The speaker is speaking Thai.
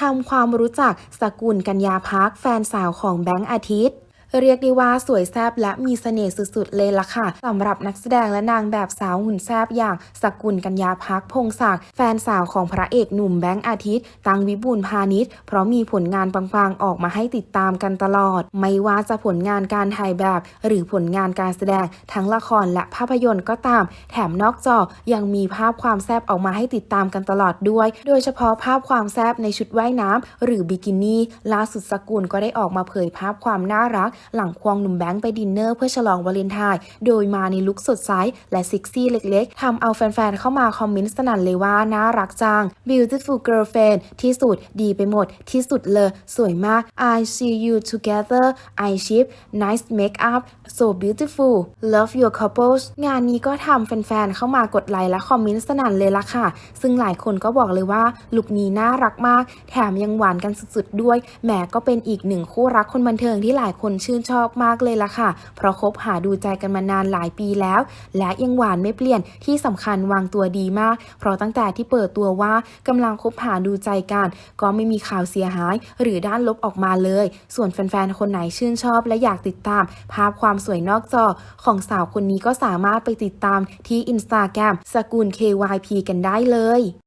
ทำความรู้จักสกุลกัญญาพักแฟนสาวของแบงค์อาทิตย์ เรียกได้ว่าสวยแซบและมีเสน่ห์สุดๆ เลยล่ะค่ะสำหรับนักแสดงและนางแบบสาวหุ่นแซบอย่างสกุลกัญญาพักพงศักดิ์แฟนสาวของพระเอกหนุ่มแบงค์อาทิตย์ ตังวิบูลพาณิชย์ เพราะมีผลงานปังๆ ออกมาให้ติดตามกันตลอด ไม่ว่าจะผลงานการถ่ายแบบ หรือผลงานการแสดงทั้งละครและภาพยนตร์ก็ตาม แถมนอกจอยังมีภาพความแซบออกมาให้ติดตามกันตลอดด้วย โดยเฉพาะภาพความแซบในชุดว่ายน้ำหรือบิกินี่ล่าสุดสกุลก็ได้ออกมาเผยภาพความน่ารักหลังควงหนุ่มแบงค์ไปดินเนอร์เพื่อฉลองวาเลนไทน์โดยมาในลุคสดใสและเซ็กซี่เล็กๆทำเอาแฟนๆ เข้ามาคอมเมนต์สนั่นเลยว่า น่ารักจัง beautiful girlfriend ที่สุดดีไปหมด ที่สุดเลย สวยมาก I see you together I ship nice makeup so beautiful love your couples งานนี้ก็ทำแฟนๆ เข้ามากดไลค์และคอมเมนต์สนั่นเลยล่ะค่ะ ซึ่งหลายคนก็บอกเลยว่าลุคนี้น่ารักมาก แถมยังหวานกันสุดๆด้วยแหมก็เป็นอีกหนึ่งคู่รักคนบันเทิงที่หลายคนชื่นชอบมากเลยล่ะค่ะ เพราะคบหาดูใจกันมานานหลายปีแล้ว และยังหวานไม่เปลี่ยนที่สำคัญวางตัวดีมาก เพราะตั้งแต่ที่เปิดตัวว่ากำลังคบหาดูใจกัน ก็ไม่มีข่าวเสียหาย หรือด้านลบออกมาเลย ส่วนแฟนๆคนไหนชื่นชอบและอยากติดตาม ภาพความสวยนอกจอของสาวคนนี้ก็สามารถไปติดตามที่อินสตาแกรมสกุล KYP กันได้เลย